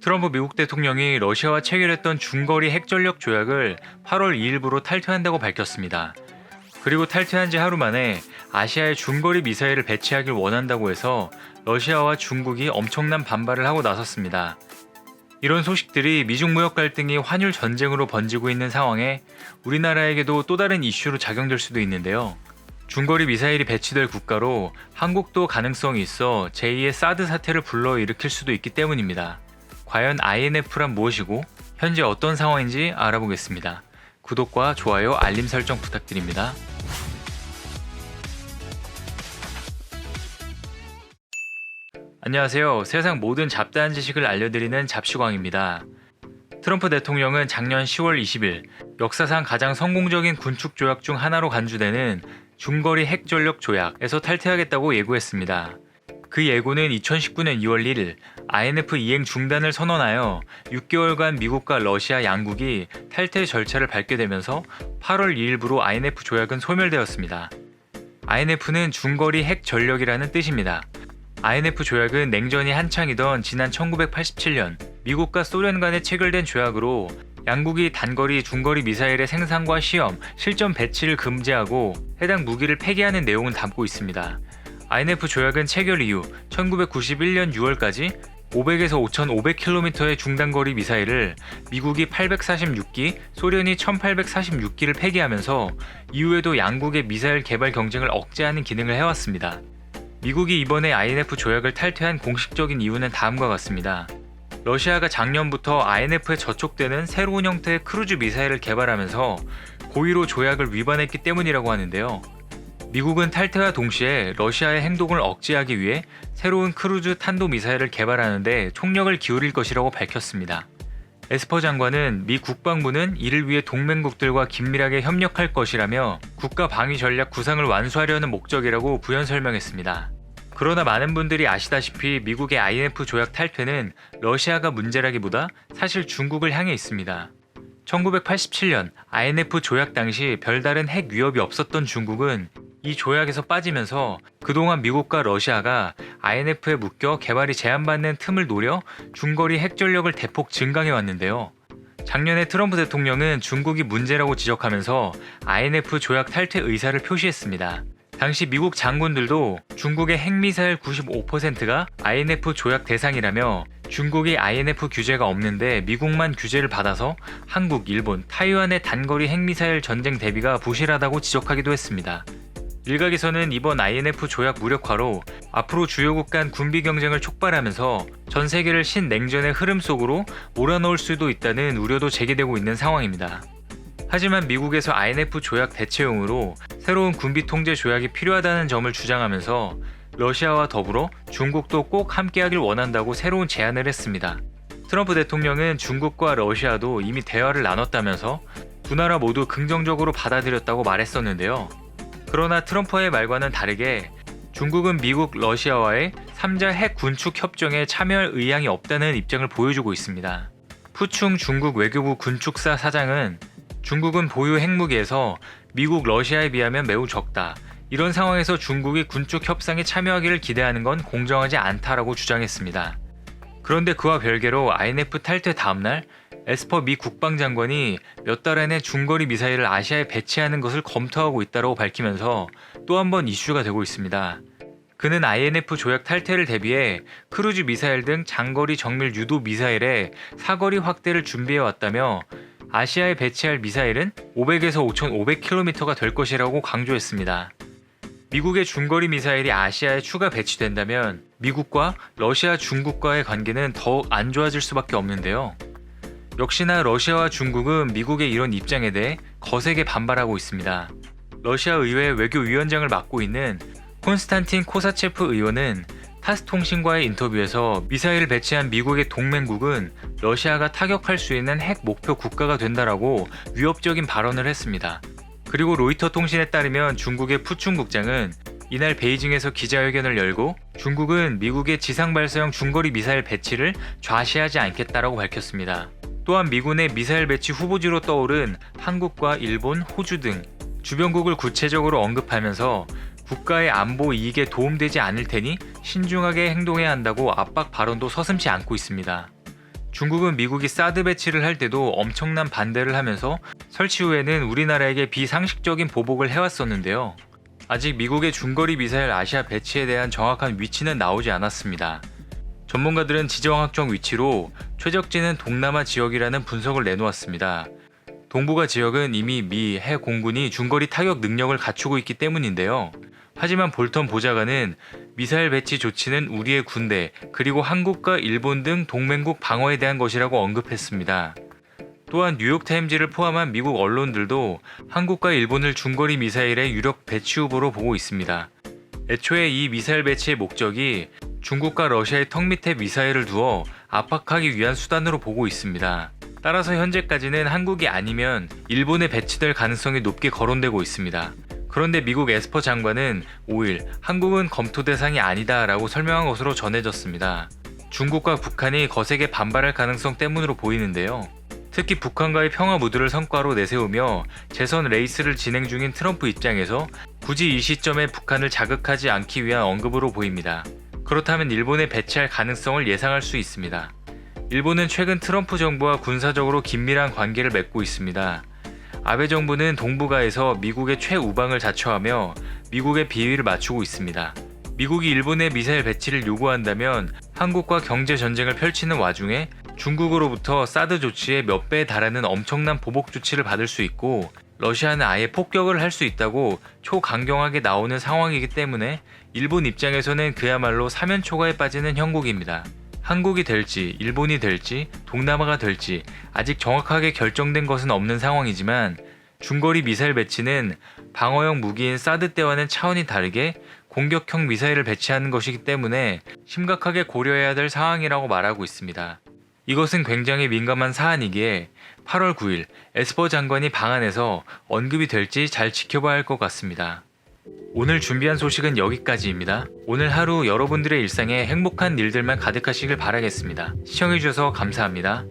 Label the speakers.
Speaker 1: 트럼프 미국 대통령이 러시아와 체결했던 중거리 핵전력 조약을 8월 2일부로 탈퇴한다고 밝혔습니다. 그리고 탈퇴한 지 하루 만에 아시아에 중거리 미사일을 배치하길 원한다고 해서 러시아와 중국이 엄청난 반발을 하고 나섰습니다. 이런 소식들이 미중 무역 갈등이 환율 전쟁으로 번지고 있는 상황에 우리나라에게도 또 다른 이슈로 작용될 수도 있는데요. 중거리 미사일이 배치될 국가로 한국도 가능성이 있어 제2의 사드 사태를 불러일으킬 수도 있기 때문입니다. 과연 INF란 무엇이고 현재 어떤 상황인지 알아보겠습니다. 구독과 좋아요, 알림 설정 부탁드립니다. 안녕하세요. 세상 모든 잡다한 지식을 알려드리는 잡시광입니다. 트럼프 대통령은 작년 10월 20일 역사상 가장 성공적인 군축 조약 중 하나로 간주되는 중거리 핵전력 조약에서 탈퇴하겠다고 예고했습니다. 그 예고는 2019년 2월 1일 INF 이행 중단을 선언하여 6개월간 미국과 러시아 양국이 탈퇴 절차를 밟게 되면서 8월 2일부로 INF 조약은 소멸되었습니다. INF는 중거리 핵 전력이라는 뜻입니다. INF 조약은 냉전이 한창이던 지난 1987년 미국과 소련 간에 체결된 조약으로 양국이 단거리, 중거리 미사일의 생산과 시험, 실전 배치를 금지하고 해당 무기를 폐기하는 내용을 담고 있습니다. INF 조약은 체결 이후 1991년 6월까지 500에서 5,500km의 중단거리 미사일을 미국이 846기, 소련이 1,846기를 폐기하면서 이후에도 양국의 미사일 개발 경쟁을 억제하는 기능을 해왔습니다. 미국이 이번에 INF 조약을 탈퇴한 공식적인 이유는 다음과 같습니다. 러시아가 작년부터 INF에 저촉되는 새로운 형태의 크루즈 미사일을 개발하면서 고의로 조약을 위반했기 때문이라고 하는데요. 미국은 탈퇴와 동시에 러시아의 행동을 억제하기 위해 새로운 크루즈 탄도 미사일을 개발하는데 총력을 기울일 것이라고 밝혔습니다. 에스퍼 장관은 미 국방부는 이를 위해 동맹국들과 긴밀하게 협력할 것이라며 국가 방위 전략 구상을 완수하려는 목적이라고 부연 설명했습니다. 그러나 많은 분들이 아시다시피 미국의 INF 조약 탈퇴는 러시아가 문제라기보다 사실 중국을 향해 있습니다. 1987년 INF 조약 당시 별다른 핵 위협이 없었던 중국은 이 조약에서 빠지면서 그동안 미국과 러시아가 INF에 묶여 개발이 제한받는 틈을 노려 중거리 핵전력을 대폭 증강해 왔는데요. 작년에 트럼프 대통령은 중국이 문제라고 지적하면서 INF 조약 탈퇴 의사를 표시했습니다. 당시 미국 장군들도 중국의 핵미사일 95%가 INF 조약 대상이라며 중국이 INF 규제가 없는데 미국만 규제를 받아서 한국, 일본, 타이완의 단거리 핵미사일 전쟁 대비가 부실하다고 지적하기도 했습니다. 일각에서는 이번 INF 조약 무력화로 앞으로 주요국 간 군비 경쟁을 촉발하면서 전 세계를 신냉전의 흐름 속으로 몰아넣을 수도 있다는 우려도 제기되고 있는 상황입니다. 하지만 미국에서 INF 조약 대체용으로 새로운 군비 통제 조약이 필요하다는 점을 주장하면서 러시아와 더불어 중국도 꼭 함께하길 원한다고 새로운 제안을 했습니다. 트럼프 대통령은 중국과 러시아도 이미 대화를 나눴다면서 두 나라 모두 긍정적으로 받아들였다고 말했었는데요. 그러나 트럼프의 말과는 다르게 중국은 미국, 러시아와의 3자 핵 군축 협정에 참여할 의향이 없다는 입장을 보여주고 있습니다. 푸충 중국 외교부 군축사 사장은 중국은 보유 핵무기에서 미국, 러시아에 비하면 매우 적다. 이런 상황에서 중국이 군축 협상에 참여하기를 기대하는 건 공정하지 않다라고 주장했습니다. 그런데 그와 별개로 INF 탈퇴 다음날 에스퍼 미 국방장관이 몇 달 안에 중거리 미사일을 아시아에 배치하는 것을 검토하고 있다고 밝히면서 또 한 번 이슈가 되고 있습니다. 그는 INF 조약 탈퇴를 대비해 크루즈 미사일 등 장거리 정밀 유도 미사일의 사거리 확대를 준비해 왔다며 아시아에 배치할 미사일은 500에서 5,500km가 될 것이라고 강조했습니다. 미국의 중거리 미사일이 아시아에 추가 배치된다면 미국과 러시아, 중국과의 관계는 더욱 안 좋아질 수밖에 없는데요. 역시나 러시아와 중국은 미국의 이런 입장에 대해 거세게 반발하고 있습니다. 러시아 의회 외교위원장을 맡고 있는 콘스탄틴 코사체프 의원은 타스 통신과의 인터뷰에서 미사일을 배치한 미국의 동맹국은 러시아가 타격할 수 있는 핵 목표 국가가 된다라고 위협적인 발언을 했습니다. 그리고 로이터 통신에 따르면 중국의 푸춘 국장은 이날 베이징에서 기자회견을 열고 중국은 미국의 지상 발사형 중거리 미사일 배치를 좌시하지 않겠다라고 밝혔습니다. 또한 미군의 미사일 배치 후보지로 떠오른 한국과 일본, 호주 등 주변국을 구체적으로 언급하면서 국가의 안보 이익에 도움되지 않을 테니 신중하게 행동해야 한다고 압박 발언도 서슴지 않고 있습니다. 중국은 미국이 사드 배치를 할 때도 엄청난 반대를 하면서 설치 후에는 우리나라에게 비상식적인 보복을 해왔었는데요. 아직 미국의 중거리 미사일 아시아 배치에 대한 정확한 위치는 나오지 않았습니다. 전문가들은 지정학적 위치로 최적지는 동남아 지역이라는 분석을 내놓았습니다. 동북아 지역은 이미 미 해 공군이 중거리 타격 능력을 갖추고 있기 때문인데요. 하지만 볼턴 보좌관은 미사일 배치 조치는 우리의 군대 그리고 한국과 일본 등 동맹국 방어에 대한 것이라고 언급했습니다. 또한 뉴욕타임즈를 포함한 미국 언론들도 한국과 일본을 중거리 미사일의 유력 배치 후보로 보고 있습니다. 애초에 이 미사일 배치의 목적이 중국과 러시아의 턱 밑에 미사일을 두어 압박하기 위한 수단으로 보고 있습니다. 따라서 현재까지는 한국이 아니면 일본에 배치될 가능성이 높게 거론되고 있습니다. 그런데 미국 에스퍼 장관은 5일 한국은 검토 대상이 아니다라고 설명한 것으로 전해졌습니다. 중국과 북한이 거세게 반발할 가능성 때문으로 보이는데요. 특히 북한과의 평화 무드를 성과로 내세우며 재선 레이스를 진행 중인 트럼프 입장에서 굳이 이 시점에 북한을 자극하지 않기 위한 언급으로 보입니다. 그렇다면 일본에 배치할 가능성을 예상할 수 있습니다. 일본은 최근 트럼프 정부와 군사적으로 긴밀한 관계를 맺고 있습니다. 아베 정부는 동북아에서 미국의 최우방을 자처하며 미국의 비위를 맞추고 있습니다. 미국이 일본의 미사일 배치를 요구한다면 한국과 경제 전쟁을 펼치는 와중에 중국으로부터 사드 조치의 몇 배에 달하는 엄청난 보복 조치를 받을 수 있고 러시아는 아예 폭격을 할 수 있다고 초강경하게 나오는 상황이기 때문에 일본 입장에서는 그야말로 사면초가에 빠지는 형국입니다. 한국이 될지 일본이 될지 동남아가 될지 아직 정확하게 결정된 것은 없는 상황이지만 중거리 미사일 배치는 방어형 무기인 사드 때와는 차원이 다르게 공격형 미사일을 배치하는 것이기 때문에 심각하게 고려해야 될 사항이라고 말하고 있습니다. 이것은 굉장히 민감한 사안이기에 8월 9일 에스퍼 장관이 방한해서 언급이 될지 잘 지켜봐야 할 것 같습니다. 오늘 준비한 소식은 여기까지입니다. 오늘 하루 여러분들의 일상에 행복한 일들만 가득하시길 바라겠습니다. 시청해주셔서 감사합니다.